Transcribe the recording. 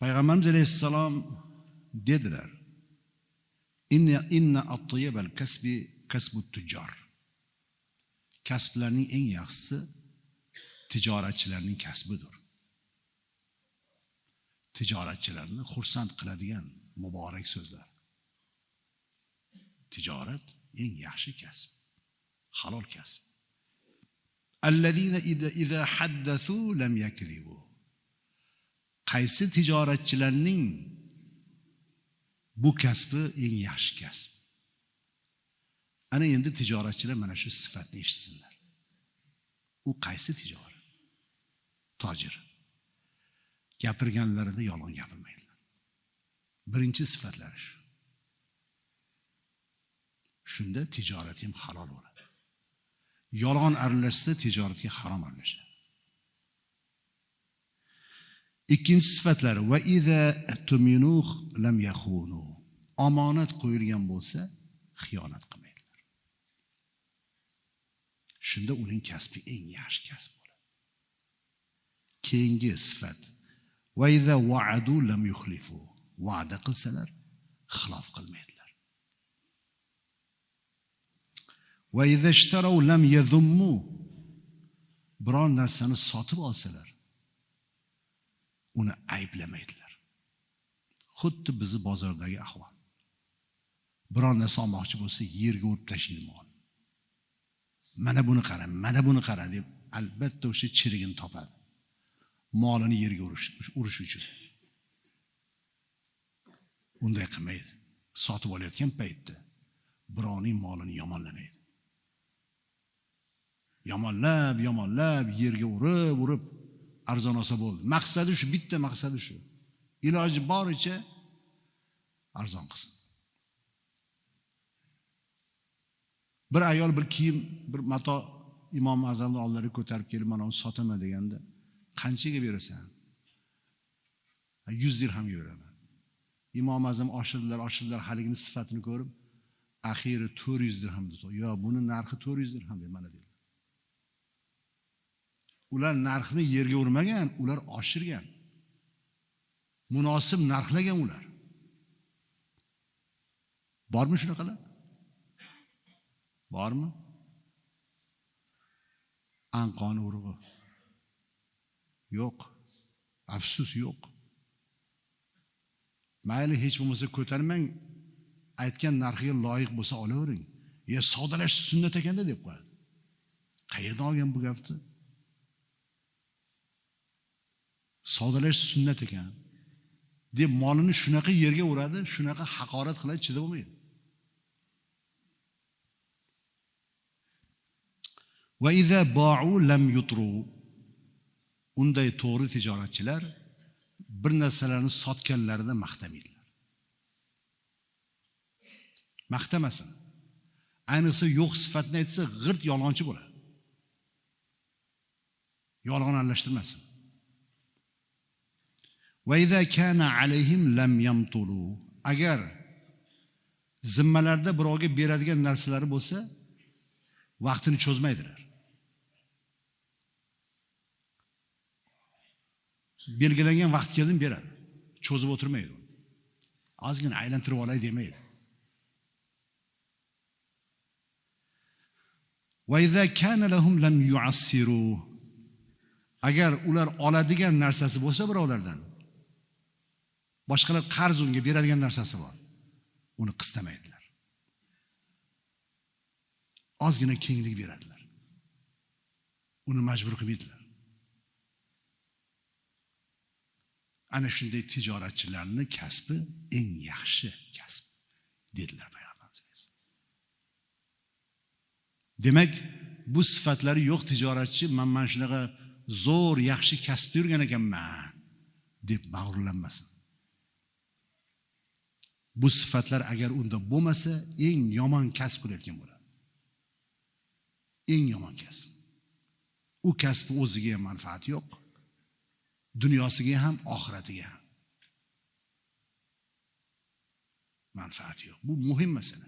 payg'ambarimiz alayhissalom dedilar inna inna at-tayyibal kasbi kasbu tujjar. Kasblarning eng yaxshisi tijoratchilarning kasbidir. Tijoratchilarni xursand qiladigan muborak so'zlar. Tijorat eng yaxshi kasb halol kasb. Allazina idza haddathu lam yakribu qaysi tijoratchilarning bu kasbi eng yaxshi kasb? Ana endi tijoratchilar mana shu sifatni eshitsinlar. U qaysi tijorat tojir. Gapirganlarida yolg'on gapirmaydilar. Birinchi sifatlari shu. Shunda tijorat ham halol bo'ladi. Yolg'on aralashsa tijoratga harom aralashadi. Ikkinchi sifatlari. Va iza tuminuh lam yaxunu omonat qo'yilgan bo'lsa xiyonat qilmaydilar shunda uning kasbi eng yaxshi kasb bo'ladi. Keyingi sifat. Va iza vaadu lam yuxlifu va'da qilsalar xilof qilmaydilar. Va iza ishtarav lam yazummu biron narsani sotib olsalar uni ayblamaydilar. Xuddi bizni bozordagi ahvol. Biror narsa olmoqchi bo'lsa yerga urib tashlaydi mana buni qara mana buni qara deb albatta o'sha chirigini topadi. Molini yerga urish urish uchun. Unday qilmaydi. Sotib olayotgan paytda birovning molini yomonlamaydi. Yomonlab yomonlab yerga urib urib arzon olsa bo'ldi. Maqsadi shu bitta maqsadi shu. Iloji boricha arzon qilsin. Bir ayol bir kiyim bir mato imom azamni oldilariga ko'tarib kelib mana uni sotaman deganda qanchaga berasan? Yuz dirhamga beraman. Imom azam oshirdilar oshirdilar haligini sifatini ko'rib axiri to'rt yuz dirham dedi yo buni narxi to'rt yuz dirham mana dedi. Ular narxni yerga urmagan ular oshirgan. Munosib narxlagan ular. Bormi shunaqalar? Bormi? Anqoni urug'i. Yo'q. Afsus yo'q. Mayli hech bo'lmasa ko'tarmang. Aytgan narxiga loyiq bo'lsa olavering. E sodalash sunnat ekanda deb qo'yadi. Qayerdan olgan bu gapni? Sodalash sunnat ekan. Deb molini shunaqa yerga uradi shunaqa haqorat qiladi chidab bo'lmaydi. Va iza ba'u lam yutru. Unday to'g'ri tijoratchilar bir narsalarni sotganlarida maqtamaydilar. Maqtamasin. Ayniqsa yo'q sifatni aytsa g'irt yolg'onchi bo'ladi. Yolg'on aralashtirmasin va iza kana alayhim lam yamtulu agar zimmalarida birovga beradigan narsalari bo'lsa vaqtini cho'zmaydilar. Belgilangan vaqt keldimi beradi. Cho'zib o'tirmaydi ozgina aylantirib olay demaydi. kana lahum lam agar ular oladigan narsasi bo'lsa birovlardan boshqalar qarz unga beradigan narsasi bor. Uni qistamaydilar. Ozgina kenglik beradilar. Uni majbur qilmaydilar. Ana shunday tijoratchilarni kasbi eng yaxshi kasb dedilar payg'ambarimiz. Demak bu sifatlari yo'q tijoratchi man mana shunaqa zo'r yaxshi kasbda yurgan ekanman deb mag'rurlanmasin. Bu sifatlar agar unda bo'lmasa eng yomon kasb qilayotgan bo'ladi. Eng yomon kasb. U kasbni o'ziga ham manfaati yo'q dunyosiga ham oxiratiga ham manfaati yo'q. Bu muhim masala.